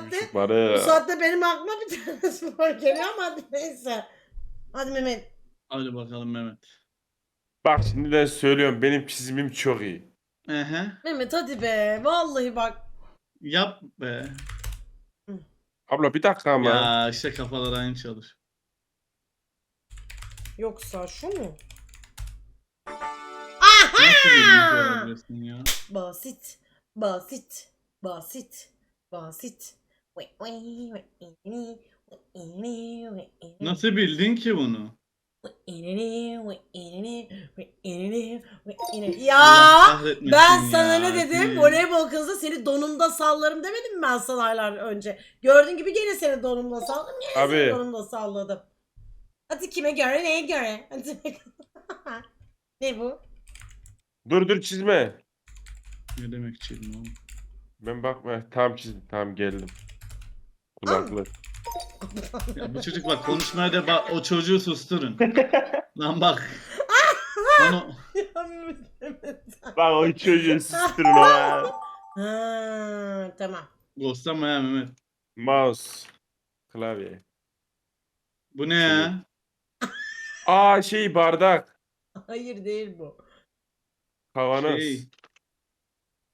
saatte bu saatte benim aklıma bir tane spor geliyor ama neyse. Hadi Mehmet. Hadi bakalım Mehmet. Bak şimdiden söylüyorum benim çizimim çok iyi. Ehe. Mehmet hadi be. Vallahi bak. Yap be. Abla bir dakika ama. Ya işte kafalar aynı çalış. Yoksa şu mu? Nasıl olabilirsin ya? Basit. Basit. Basit. Basit. Nasıl bildin ki bunu? Ya ben ya. sana ne dedim? Voleybol kızı seni donumda sallarım demedim mi ben sana aylar önce? Gördüğün gibi gene seni donumda salladım. Gene seni Abi. donumda salladım. Hadi kime göre neye göre? Hadi bakalım. ne bu? Dur dur çizme. Ne demek çizim oğlum? Ben bakma tam çizdim tamam geldim. Kulaklık. Ya bu çocuk bak konuşmaya da bak o çocuğu susturun. Lan bak. Lan o... Bak o çocuğu susturun o ya. ha, tamam. Ghostlama ya Mehmet. Mouse. Klavye. Bu ne ya? Aa şey bardak. Hayır değil bu. Kavanoz. Şey.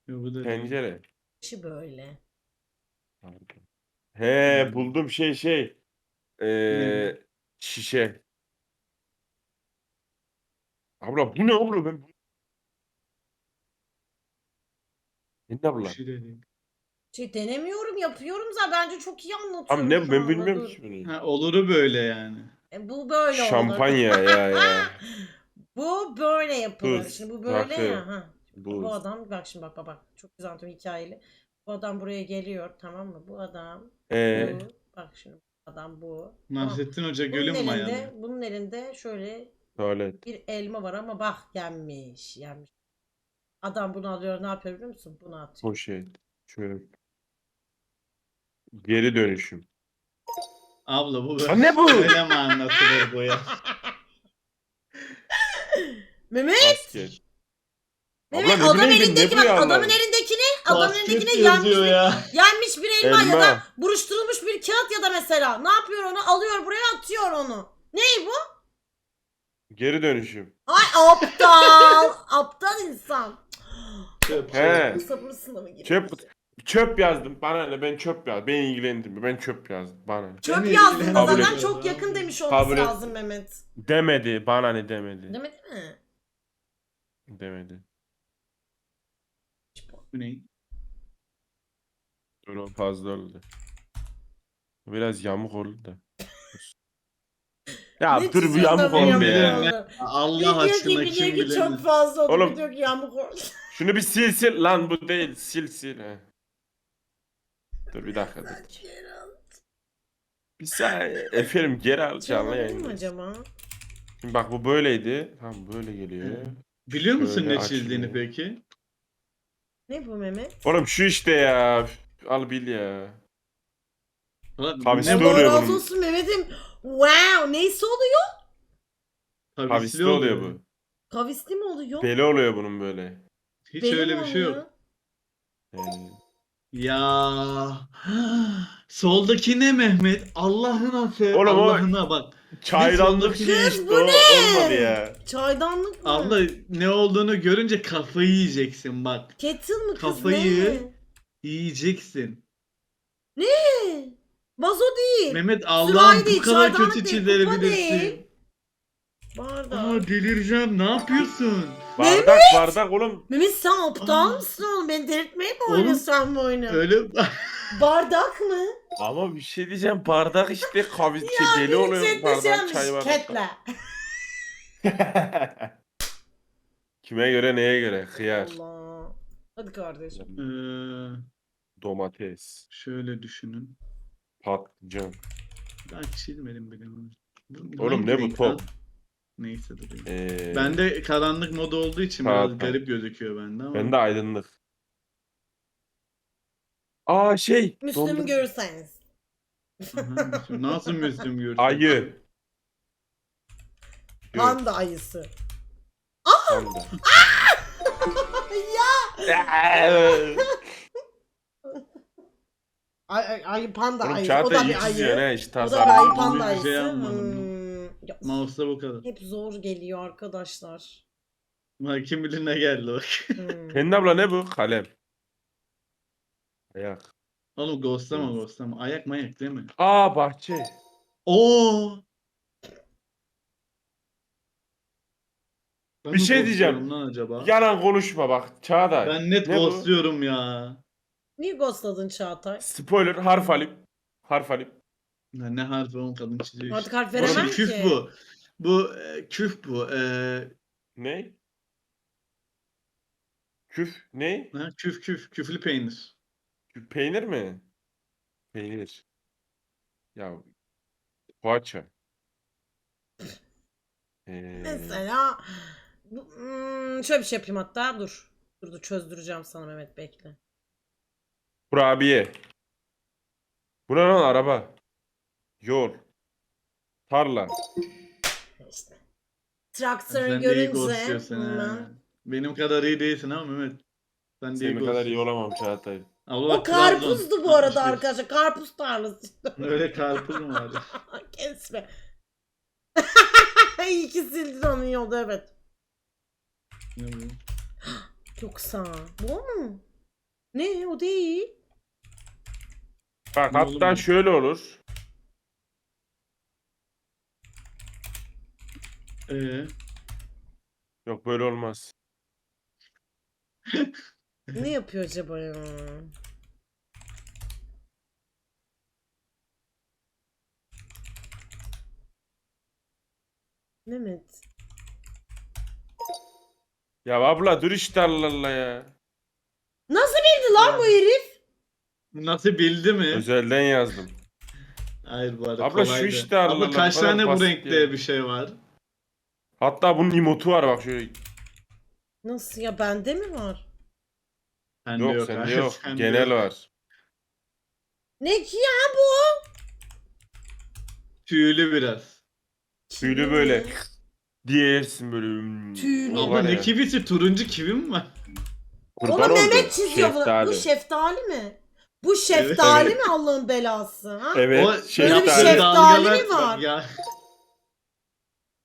Yo, bu da değil. Tencere. Şu böyle. Pardon. He buldum şey şey. Ee, şişe. Abla bu ne abla ben Ne Bir abla? şey. Şey denemiyorum yapıyorum zaten bence çok iyi anlatıyorum. Abi ne ben anda, bilmiyorum dur. ki bunu. Ha, oluru böyle yani. E, bu böyle olur. Şampanya ya ya. bu böyle yapılır. Dur, Şimdi bu böyle rakı. ya. Ha. Bu, Bu. adam bak şimdi bak bak bak. Çok güzel anlatıyorum hikayeli. Bu adam buraya geliyor tamam mı? Bu adam Ee, bu. Bak şimdi bu adam bu. Nasrettin Hoca Bunun gölüm elinde, mayalı. bunun elinde şöyle tuvalet. bir elma var ama bak yenmiş. Yenmiş. Adam bunu alıyor ne yapıyor biliyor musun? Bunu atıyor. Poşet. Şöyle. Geri dönüşüm. Abla bu Ha, ne bu? Böyle mi anlatılır bu ya? Mehmet! Basket. Mehmet ne adam bileyim, ne elindeki bak adamın Allah'ım? Adamın Basket elindekini yenmiş yazıyor bir, ya. yenmiş bir elma, ya Elma. da buruşturulmuş bir kağıt ya da mesela ne yapıyor onu alıyor buraya atıyor onu. Ney bu? Geri dönüşüm. Ay aptal aptal insan. Çöp, He. çöp. Sabır sınavı gibi. Çöp çöp yazdım. Bana ne ben çöp yazdım. Beni ilgilendirmiyor. Ben çöp yazdım. Bana ne? Çöp Beni yazdığında Kabul zaten et. çok yakın demiş olması Kabul et. lazım Mehmet. Demedi. Bana ne demedi. Demedi mi? Demedi. Bu ne? Dur o fazla oldu. Biraz yamuk oldu da. ya Ne dur bu çiziyorsun yamuk oldu ya. oldu? Allah ki, aşkına bir kim diyor ki bilir? çok fazla oldu. Oğlum. Diyor ki yamuk oldu. Şunu bir sil sil. Lan bu değil. Sil sil. he. Dur bir dakika dur. Bir saniye. Efendim geri al canlı yayını. acaba? Şimdi bak bu böyleydi. Tamam böyle geliyor. Biliyor musun Şöyle ne çizdiğini peki? Ne bu Mehmet? Oğlum şu işte ya. Al bil ya. Bu? Allah oluyor razı bunun? olsun Mehmet'im. Wow neyse oluyor. Kavisli oluyor bu. Kavisli mi oluyor? Beli oluyor bunun böyle. Hiç Beli öyle bir şey oluyor? yok. Ya soldaki ne Mehmet? Allah'ına sev Oğlum o- Allah'ına bak. çaydanlık Kız, şey işte o ne? olmadı ya. Çaydanlık mı? Abla ne olduğunu görünce kafayı yiyeceksin bak. Kettle mı kız Kafayı- ne? Yiyeceksin. Ne? Vazo değil. Mehmet Allah'ım değil, bu kadar kötü değil, kupa çizebilirsin. Bardak. Aa delireceğim ne yapıyorsun? Bardak bardak oğlum. Mehmet sen aptal Aa. mısın oğlum? Beni delirtmeye mi Oğlum, oynuyorsun bu oyunu? Öyle Bardak mı? Ama bir şey diyeceğim bardak işte kavis şey deli oluyor bardak çay bardak. Ketle. Kime göre neye göre? Hıyar, Allah. Hadi kardeşim. Ee, domates, şöyle düşünün. patlıcan. Ben çizmedim bile. bunu. Bu Oğlum hangi ne bu renk top? Neyse dur. Ee, Bende karanlık moda olduğu için Tamam, biraz tamam. garip gözüküyor bende ama. bende aydınlık. Aa şey. Müslüm dondur- görürseniz. Aha, Müslüm. Nasıl Müslüm görsün? Ayı. Panda ayısı. Panda. ya Ya. Ay, ay, panda Oğlum ayı. O da iyi bir ayı. ne işte O da bir ayı panda şey ayısı. yapmadım Hmm. Ya, Mouse'da bu kadar. hep zor geliyor arkadaşlar. Bak kim bilir ne geldi bak. Hmm. Pelin abla ne bu? Kalem. Ayak. Oğlum ghostlama ghostlama. Ayak mayak değil mi? Aa bahçe. Oo. Ben Bir şey diyeceğim. Lan acaba? Yalan konuşma bak Çağatay. Ben net Ne bu? ghostluyorum ya. Niye ghostladın Çağatay? Spoiler harf alayım. Harf alayım. Ya ne harfi oğlum kadın çiziyor Artık işte. harf Oğlum veremem küf ki. bu. Bu e, küf bu. E, Ne? Küf ne? ha, küf küf. Küflü peynir. Peynir mi? Peynir. Ya poğaça. Ee, Mesela bu- hmm, şöyle bir şey yapayım hatta dur. Dur dur çözdüreceğim sana Mehmet bekle. Kurabiye. Bu ne lan araba? Yol. Tarla. İşte. Traktörü Sen de iyi görünce ha. Benim kadar iyi değilsin ama Mehmet. Sen de iyi Senin kadar iyi ghostluyorsun. olamam Çağatay. Abla O bak, Trabzon. karpuzdu bu arada 61. arkadaşlar. Karpuz tarlası. Öyle karpuz mu var? Kesme. İyi ki sildin onun yolda evet. Ne bu? Yoksa bu mu? Ne o değil. Bak Ne hatta oğlum? şöyle olur. Ee, Yok böyle olmaz. Ne yapıyor acaba ya? Mehmet. Ya abla dur işte Allah Allah ya. Nasıl bildi lan bu herif? Nasıl bildi mi? Özelden yazdım. Hayır bu arada Abla şu kolaydı. işte Allah, kaç bu kadar tane bu basit renkte ya. bir şey var? Hatta bunun emotu var bak şöyle. Nasıl ya bende mi var? Sende Yok, sende hayır, yok. sende Genel yok. var. Ne ki ya bu? Tüylü biraz. Tüylü böyle diye yersin böyle. hmm, Tüylü. o Abla var ne ya. kivisi? Turuncu kivi mi var? Kurban Onu oldum. Mehmet çiziyor bunu. Şeftali. Bu şeftali mi? Bu şeftali evet. mi Allah'ın belası? Ha? Evet. o Böyle bir şeftali. şeftali dalgalar- mi var? Ya,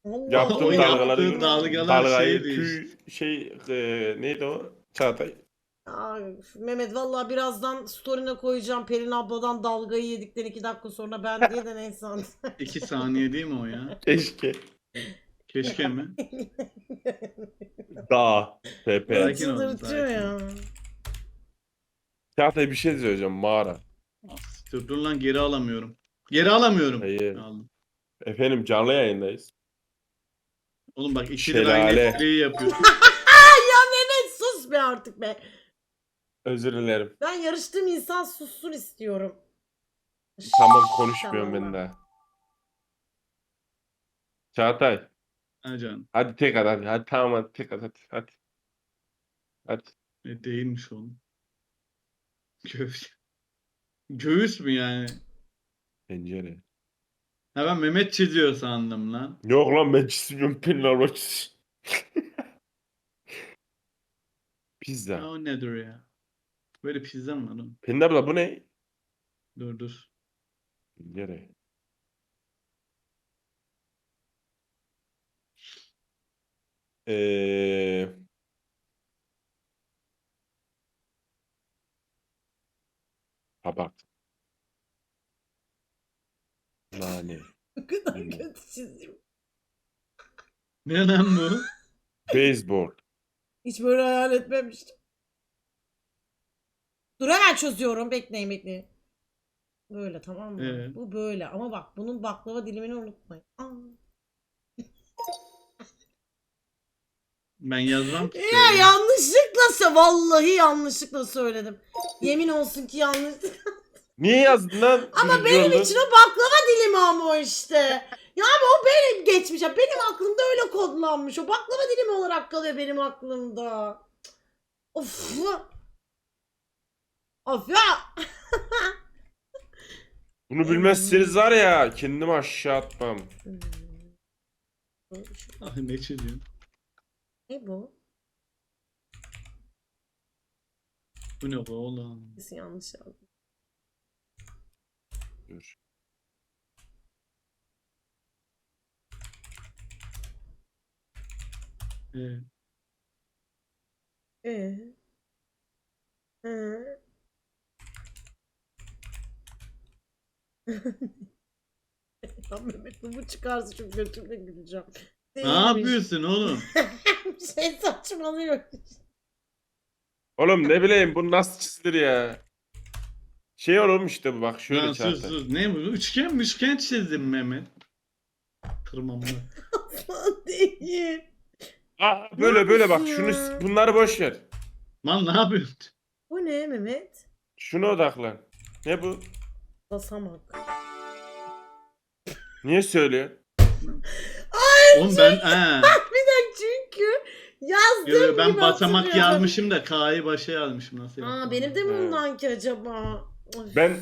Allah Yaptığım O Allah. dalgaları yaptığı dalgalar Dalgayı, tüy, şey e, neydi o? Çağatay. Ay, Mehmet vallahi birazdan story'ne koyacağım Pelin abladan dalgayı yedikten iki dakika sonra ben diye de neyse. iki saniye değil mi o ya? Keşke. Keşke mi? Dağ. Tepe. Sakin olun, Çıldırtıyor sakin. ya. Çağatay bir şey söyleyeceğim. Mağara. Dur, dur lan geri alamıyorum. Geri alamıyorum. Hayır. Aldım. Efendim canlı yayındayız. Oğlum bak ikili de aynı Şelale. espriyi yapıyor. ya Mehmet sus be artık be. Özür dilerim. Ben yarıştığım insan sussun istiyorum. Tamam konuşmuyorum Tamam. ben daha. Çağatay. ha canım. Hadi tek at hadi. Hadi tamam hadi tek at hadi. Hadi. Hadi. E, değilmiş oğlum. Göğüs. Göğüs mü yani? Pencere. Ha ben Mehmet çiziyor sandım lan. Yok lan ben çizmiyorum. Pelin abla çiz. Pizza. Ya o nedir ya? Böyle pizza mı var oğlum? Pelin abla bu ne? Dur dur. Pencere. Eee... Tabak. Nane. Ne kadar Hmm. kötü çizim. Ne lan bu? Beyzbol. Hiç böyle hayal etmemiştim. Dur hemen çözüyorum. Bekleyin bekleyin. Böyle tamam mı? Ee? Bu böyle ama bak bunun baklava dilimini unutmayın. Aa. Ben yazmam ki. Ya söyleyeyim. yanlışlıkla se vallahi yanlışlıkla söyledim. Yemin olsun ki yanlış. Niye yazdın lan? ama benim için o baklava dilimi ama o işte. Ya ama o benim geçmiş. ya. Benim aklımda öyle kodlanmış. O baklava dilimi olarak kalıyor benim aklımda. Of. Of ya. Bunu bilmezseniz var ya kendimi aşağı atmam. Hmm. Ah, ne çiziyorsun? Ne bu? Bu ne bu oğlum? Kesin yanlış yazdım. Dur. Ee, Ee? Ee? Ya Mehmet bu çıkarsa çok götümle güleceğim. Ne yapıyorsun oğlum? şey saçmalıyor. Oğlum ne bileyim bu nasıl çizilir ya? Şey oğlum işte bu bak şöyle Lan sus çarptı. sus. Ne bu? Üçgen mi? Üçgen çizdim Mehmet. Kırmam bunu. Lan değil. Aa, böyle böyle bak yapıyorsun şunu ya? bunları boş ver. Lan ne yapıyorsun? Bu ne Mehmet? Şuna odaklan. Ne bu? Basamak. Niye söylüyor? Oğlum ben he. Bir dakika çünkü yazdığım Yo, ben gibi basamak hatırlıyorum. yazmışım da K'yı başa yazmışım nasıl Aa yaptım? benim de mi bundan ki acaba? Of. Ben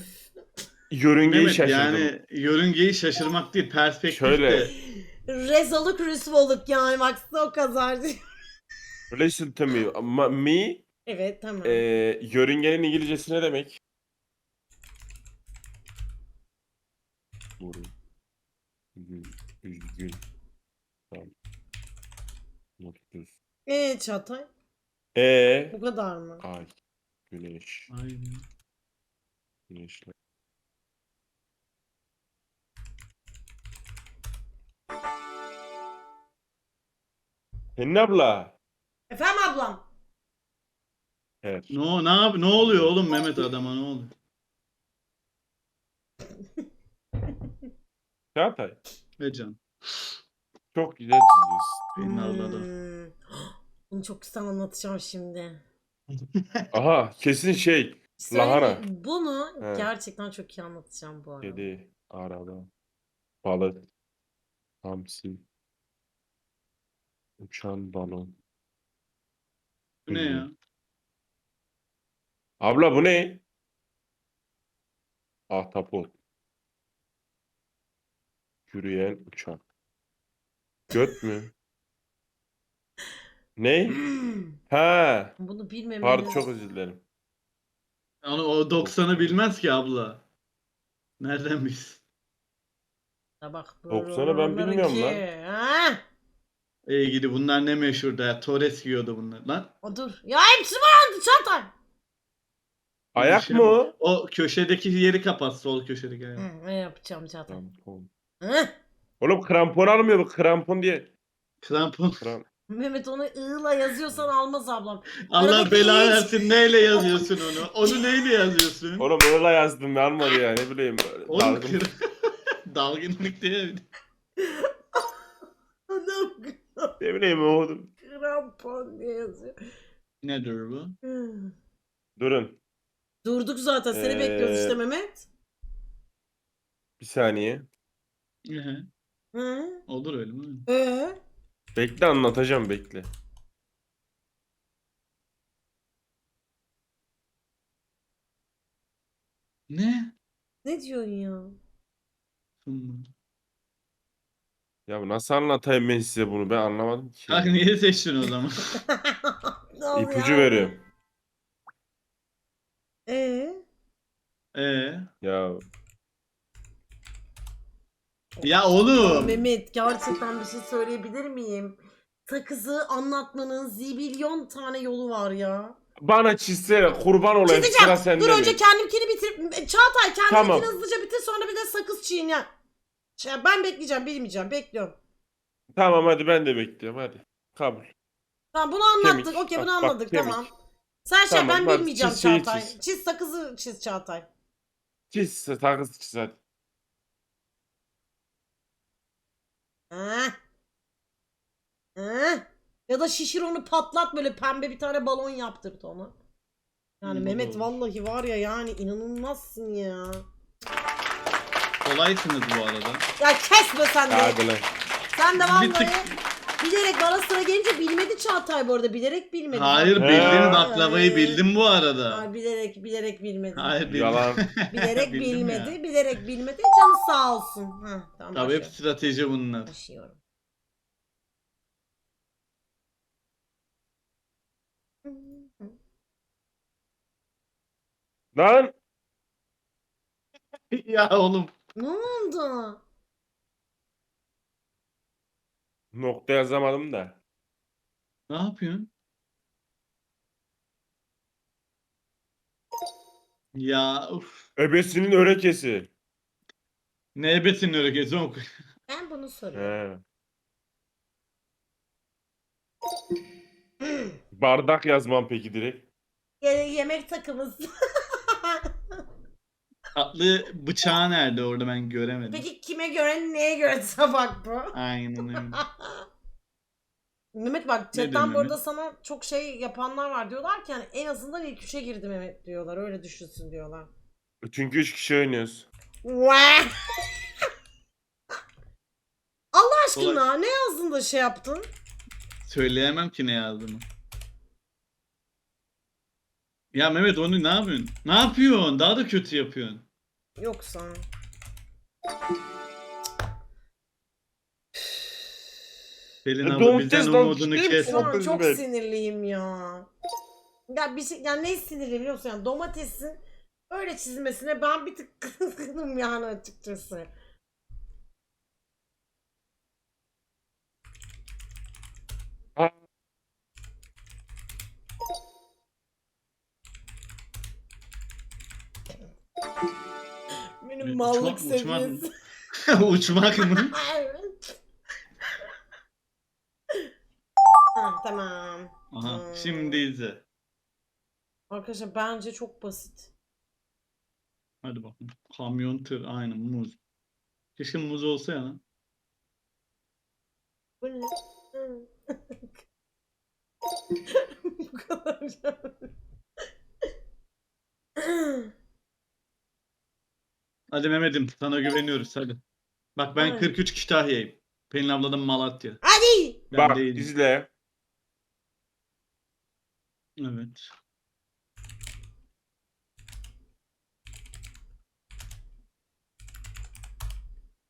yörüngeyi Mehmet şaşırdım. yani yörüngeyi şaşırmak değil perspektif Şöyle. de. Rezalık rüsvoluk yani baksana o kadar. Listen to me. Ma- Me Evet tamam. e, yörüngenin İngilizcesi ne demek? Üzgün. Tam. Mutsuz. Ee Çağatay E bu kadar mı? ay güneş Aynen. güneşle Senin abla. Efendim ablam. Evet. Ne, o- ne, yap- ne oluyor oğlum Mehmet adama ne oluyor? Çağatay. Ve can. Çok güzel çiziyorsun. Beni avladı. Hmm. Bunu çok güzel anlatacağım şimdi. Aha kesin şey. Söyle, Lahana. Bunu He. gerçekten çok iyi anlatacağım bu arada. Kedi, araba, balık, hamsi, uçan balon. Bu ne ya? Abla bu ne? Ahtapot. Yürüyen uçak. Göt mü? Ne? Ha. Bunu bilmemeniz. Pardon çok özür dilerim. Onu o 90'ı bilmez ki abla. Nereden bilsin? Ya bak 90'ı ben bilmiyorum ki, lan. Ha? Ey gidi bunlar ne meşhurdu ya. Torres giyiyordu bunlar. Lan O dur. Ya hepsi var Çağatay. Ayak şey mı o? o köşedeki yeri kapat sol köşedeki. Hı, ne yapacağım Çağatay? Krampon. Hı? Oğlum krampon almıyor bu krampon diye. Krampon. Kram... Mehmet onu ığla yazıyorsan almaz ablam. Allah Aradaki belanı hiç- versin. Neyle yazıyorsun onu? Onu neyle yazıyorsun? Oğlum öyle yazdım ben almadı ya ne bileyim. Oğlum dalgın. kır... Dalgınlık diye. Adam Ne bileyim oğlum. krampon diye yazıyor. Nedir bu? Hı. Durun. Durduk zaten seni Ee, bekliyoruz işte Mehmet. Bir saniye. Ehe, Hı? Olur öyle mi? Ee? Bekle anlatacağım bekle. Ne? Ne diyorsun ya? Ya nasıl anlatayım ben size bunu ben anlamadım ki. Bak niye seçtin o zaman? Ne oluyor İpucu abi? veriyorum. Ee? Ee? Ya Ya oğlum. Mehmet gerçekten bir şey söyleyebilir miyim? Sakızı anlatmanın zibilyon tane yolu var ya. bana çizsene kurban olayım sıra Çizeceğim. sende Dur mi? önce kendimkini bitir. Çağatay kendimkini Tamam. hızlıca bitir sonra bir de sakız çiğne. Şey, ben bekleyeceğim bilmeyeceğim bekliyorum. Tamam hadi ben de bekliyorum hadi. Kabul. Tamam bunu anlattık. Kemik. Okey bunu Bak, bak, anladık kemik. tamam. Sen şey Tamam, ben hadi bilmeyeceğim çiz şeyi Çağatay. çiz. Çiz sakızı çiz Çağatay. Çiz sakız çiz hadi. Ha? Ha? Ya da şişir onu patlat böyle pembe bir tane balon yaptırt ona. Yani Hmm, Mehmet vallahi var ya yani inanılmazsın ya. Kolaysınız bu arada. Ya kesme sen de. Sen de Bir vallahi tık- bilerek bana sıra gelince bilmedi Çağatay bu arada. Bilerek bilmedi. Hayır He. bildim baklavayı bildim bu arada. Ay, bilerek bilerek bilmedi. Hayır bildim. Yalan. Bilerek Bildim bilmedi. ya. Bilerek bilmedi. Canı sağ olsun. Ha, tamam Tabii hep başlıyorum. strateji bunlar. Başlıyorum. Lan ya oğlum. Ne oldu? Nokta yazamadım da. Ne yapıyorsun? Ya uf. Ebesinin örekesi. Ne ebesin öyle gezin oku. Ben bunu soruyorum. He. Bardak yazmam peki direkt. Ye- yemek takımız. Tatlı bıçağı nerede orada ben göremedim. Peki kime göre neye göre tabak bu? Aynen öyle. Mehmet bak chatten bu arada sana çok şey yapanlar var diyorlar ki hani en azından ilk üçe girdi Mehmet diyorlar. Öyle düşünsün diyorlar. Çünkü üç kişi oynuyoruz. Allah aşkına ne yazdın da şey yaptın? Söyleyemem ki ne yazdığımı. Ya Mehmet onu ne yapıyorsun? Ne yapıyorsun? Daha da kötü yapıyorsun. Yoksa. Pelin abla bizden umudunu kes. Şu an çok sinirliyim ya. Ya bir şey, yani ne sinirliyim biliyor musun? Yani domatesin öyle çizmesine ben bir tık kızgınım yani açıkçası. Ha. Benim Uçmak- mallık uçmak mı? seviyesi. Uçmak mı? Evet. ha, tamam. Aha Hmm. şimdi izle. Arkadaşlar bence çok basit. Hadi bakalım. Kamyon tır aynen muz. Keşke muz olsa ya lan. Bu ne? Bu kadar. Hadi Mehmet'im sana güveniyoruz hadi. Bak ben Evet. 43 Kütahya'yım. Pelin abladan Malatya. Hadi. Ben Bak değilim. izle. Evet.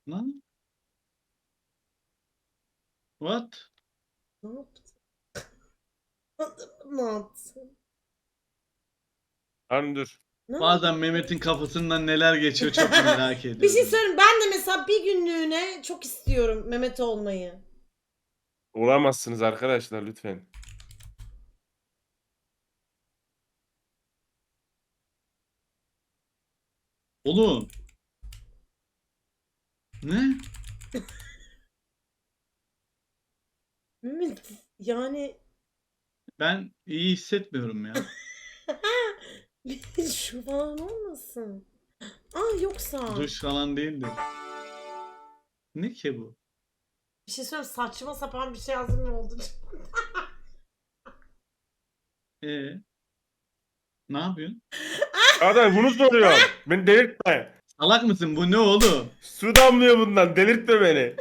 Lan? What? Ne yaptın? ne yaptın? Lan dur. Ne Bazen Mehmet'in kafasından neler geçiyor çok merak ediyorum. Bir şey söyleyeyim ben de mesela bir günlüğüne çok istiyorum Mehmet olmayı. Olamazsınız arkadaşlar lütfen. Oğlum. Ne? Mehmet yani Ben iyi hissetmiyorum ya. şu falan olmasın. Aa yoksa. Duş falan değildi. Ne ki bu? Bir şey söyleyeyim saçma sapan bir şey yazdım ne oldu? Ee? Ne yapıyorsun? Adam bunu soruyor. Beni delirtme. Salak mısın? Bu ne oğlum? Su damlıyor bundan. Delirtme beni.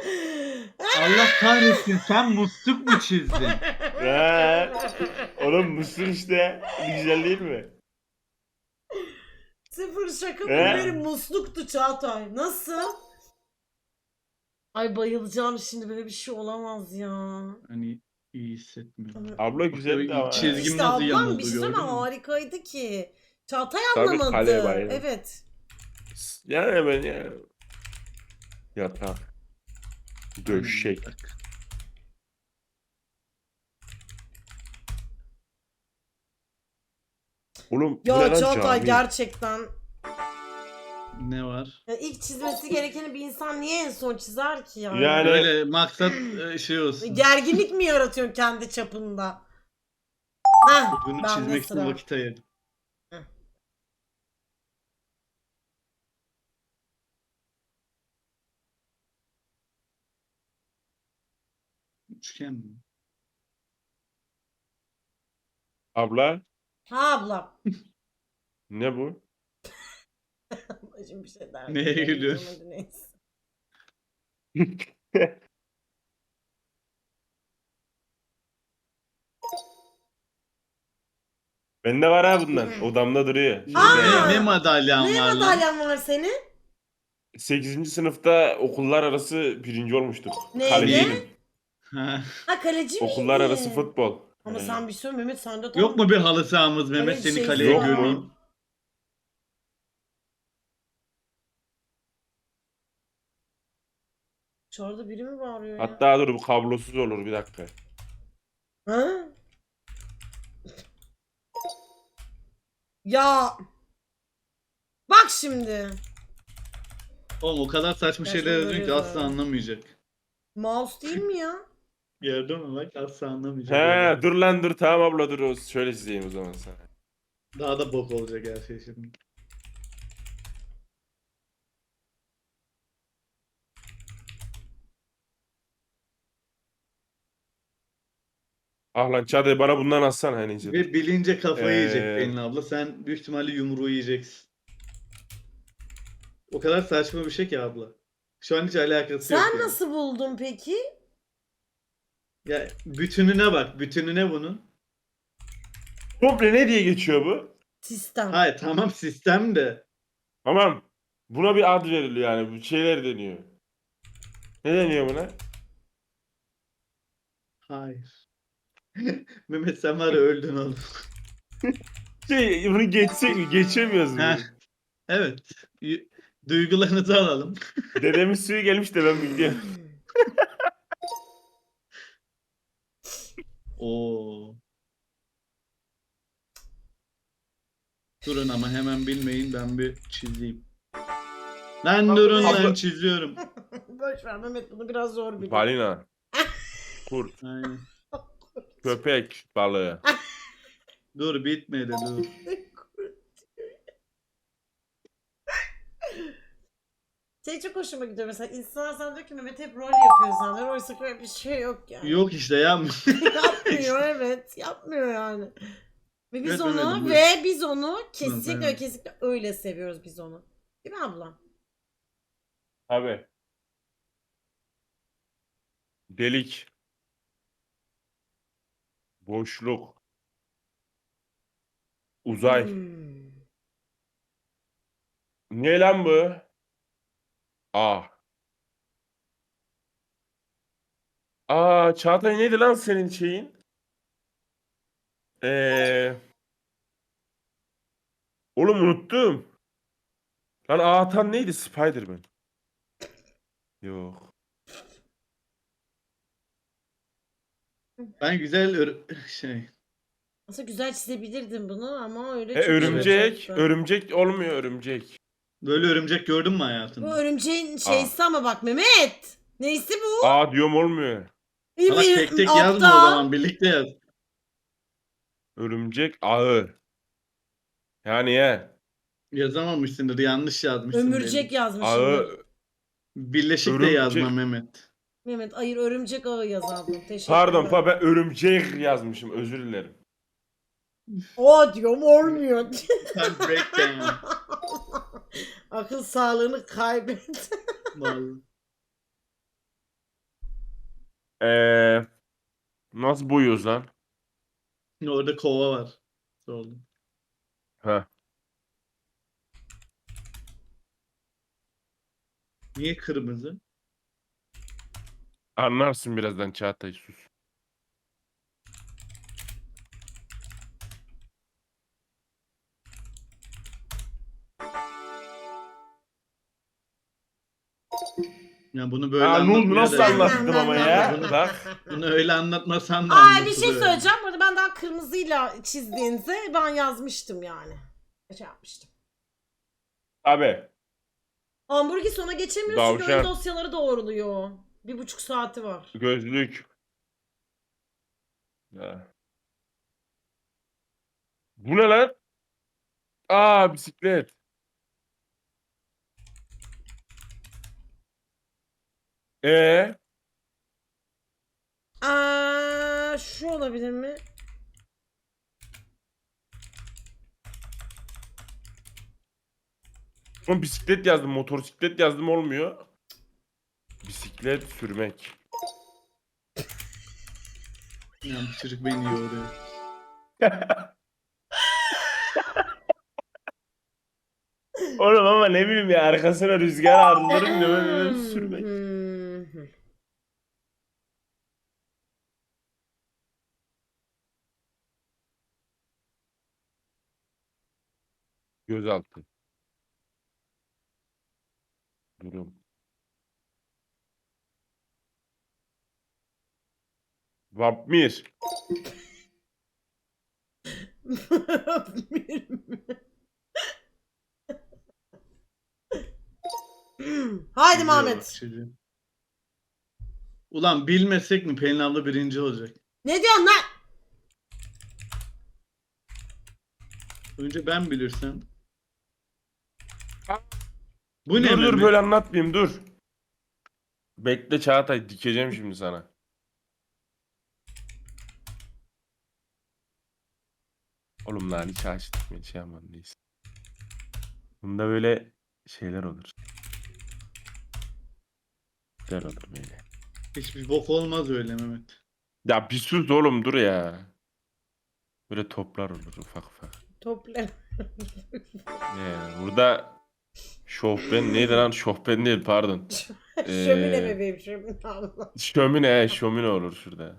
Allah kahretsin sen musluk mu çizdin? He. Oğlum mısır işte. Güzel değil mi? Sıfır şaka bu Ee? benim musluktu Çağatay. Nasıl? Ay bayılacağım şimdi böyle bir şey olamaz ya. Hani iyi hissetmiyorum. Abla güzeldi ama. Çizgi- Çizgim işte nasıl ablam bir şey gördün mü? harikaydı ki. Çağatay Tabii anlamadı. bayıldım. Evet. Yani ben ya. Yatak. Döşek. Oğlum bu ne Ya lan Çağatay cami? gerçekten Ne var? ya ilk çizmesi gerekeni bir insan niye en son çizer ki ya? Yani- Böyle maksat e, şey olsun. Gerginlik mi yaratıyorsun kendi çapında? Heh, Bunu bende çizmek için sıra. vakit ayır. Üçgen mi? Abla Ha ablam. ne bu? Şimdi bir şey der. Neye gülüyorsun? Hadi neyse. Bende var ha bundan. Odamda duruyor. Aa! Ne, ne madalyan Ne var lan? madalyan var senin? 8. sınıfta okullar arası birinci olmuştuk. Neydi? Kaleciydim. Ha. Ha kaleci miydin? Okullar arası futbol. Ama sen bir şey söyle Mehmet sen de tamam. Yok mu bir halı sahamız Mehmet Öyle seni şey kaleye yok mu? göreyim? Dışarıda biri mi bağırıyor ya? Hatta dur bu kablosuz olur bir dakika. Ha? Ya. Bak şimdi. Oğlum o kadar saçma Saçma şeyler yazıyorsun ki görüyorlar. asla anlamayacak. Mouse değil mi ya? Gördün mü bak asla anlamayacak. He dur lan dur tamam abla dur şöyle çizeyim o zaman sana. Daha da bok olacak her şey şimdi. Ah lan Çağatay bana bundan atsana en iyisi. Ve bilince kafayı Ee, yiyecek Pelin abla. Sen büyük ihtimalle yumruğu yiyeceksin. O kadar saçma bir şey ki abla. Şu an hiç alakası yok. Sen yani. nasıl buldun peki? Ya bütününe bak. Bütününe bunun. Komple ne diye geçiyor bu? Sistem. Hayır tamam sistem de. Tamam. Buna bir ad veriliyor yani. Bir şeyler deniyor. Ne deniyor buna? Hayır. Mehmet sen var ya öldün oğlum. Şey bunu geçsek geçemiyoruz mu? Heh. Evet. Y- Duygularınızı alalım. Dedemin suyu gelmiş de ben biliyorum. Oo. Durun ama hemen bilmeyin ben bir çizeyim. Lan Abla- durun abla- ben çiziyorum. Boş ver Mehmet bunu biraz zor biliyor. Balina. Kurt. Aynen. Köpek balığı. Dur bitmedi dur. Şey çok hoşuma gidiyor mesela insanlar sana diyor ki Mehmet hep rol yapıyor senden oysa ki öyle bir şey yok yani. Yok işte ya. yapmıyor evet yapmıyor yani. Ve biz Evet, onu buyur. ve biz onu kesinlikle evet. kesinlikle öyle seviyoruz biz onu. Değil mi abla? Abi. Delik. Boşluk. Uzay. Hmm. Ne lan bu? A. Aa Çağatay neydi lan senin şeyin? Eee... Oğlum unuttum. Lan A atan neydi? Spider-Man. Yok. Ben güzel ör- şey. Aslında güzel çizebilirdim bunu ama öyle E, çok örümcek. olacaktı. Örümcek olmuyor örümcek. Böyle örümcek gördün mü Bu hayatında? örümceğin şeysi ama bak Mehmet. Neysi bu? A diyorum olmuyor. Bir- tek tek yazma o zaman birlikte yaz. Örümcek ağı. Yani ya. Yazamamışsındır yanlış yazmışsın. Ömürcek yazmışım. Ağı. Birleşik de Örümcek. yazma Mehmet. Mehmet hayır örümcek ağı yaz abla. Teşekkür Pardon pa ben örümcek yazmışım özür dilerim. O diyorum olmuyor. Sen breakdown. Akıl sağlığını kaybet. Vallahi. Eee nasıl boyuyoruz lan? Orada kova var. Sordum. Ha. Niye kırmızı? Anlarsın birazdan Çağatay sus. Ya bunu böyle Aa, Nul anlatmaya nasıl da- anlattım ama ya? Bunu- Bak. Bunu öyle anlatmasan da Ay bir şey yani. söyleyeceğim. Burada ben daha kırmızıyla çizdiğinizde ben yazmıştım yani. Şey yapmıştım. Abi. Hamburgi sona geçemiyor çünkü oyun dosyaları doğruluyor. Bir buçuk saati var. Gözlük. Ha. Bu ne lan? Aa bisiklet. Ee, Aa, şu olabilir mi? oğlum bisiklet yazdım, motosiklet yazdım olmuyor. Bisiklet sürmek. Ya bu çocuk beni yoruyor. Oğlum ama ne bileyim ya arkasına rüzgar ağırlarım da böyle, böyle sürmek. Hmm. Gözaltı. Durum. Vampir. Haydi Biliyor Mahmet. bak çocuğum. Ulan bilmesek mi Pelin abla birinci olacak? Ne diyorsun lan? Önce ben bilirsem. Bu ne dur dur böyle anlatmayayım dur. Bekle Çağatay dikeceğim şimdi sana. Oğlum lan hiç ağaç dikmeyi şey yapmam neyse. Bunda böyle şeyler olur. Güzel olur böyle. Hiçbir bok olmaz öyle Mehmet. Ya bir sus oğlum dur ya. Böyle toplar olur ufak ufak. Topla. Ne burada şofben neydi lan şofben değil pardon. Şömine Ee, bebeğim şömine Allah. Şömine şömine olur şurada.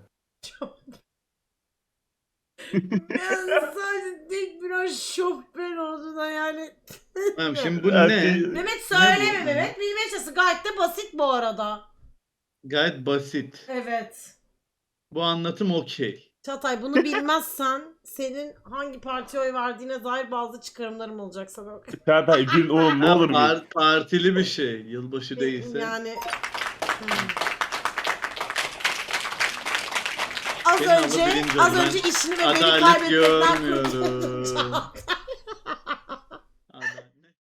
Ben sadece tek biraz şofben olduğunu hayal ettim. Tamam şimdi bu ne? Mehmet söyleme? Mehmet. Bilmeye çalışsın. Gayet de basit bu arada. Gayet basit. Evet. Bu anlatım okey. Çatay bunu bilmezsen senin hangi partiye oy verdiğine dair bazı çıkarımlarım olacak sana. Çağatay bil oğlum ne Ha, olur par- partili bir şey. Yılbaşı değilse. Yani hmm. Az Benim önce birinci az önce işini ve beni Adalet kaybetmekten görmüyorum. kurtulacak.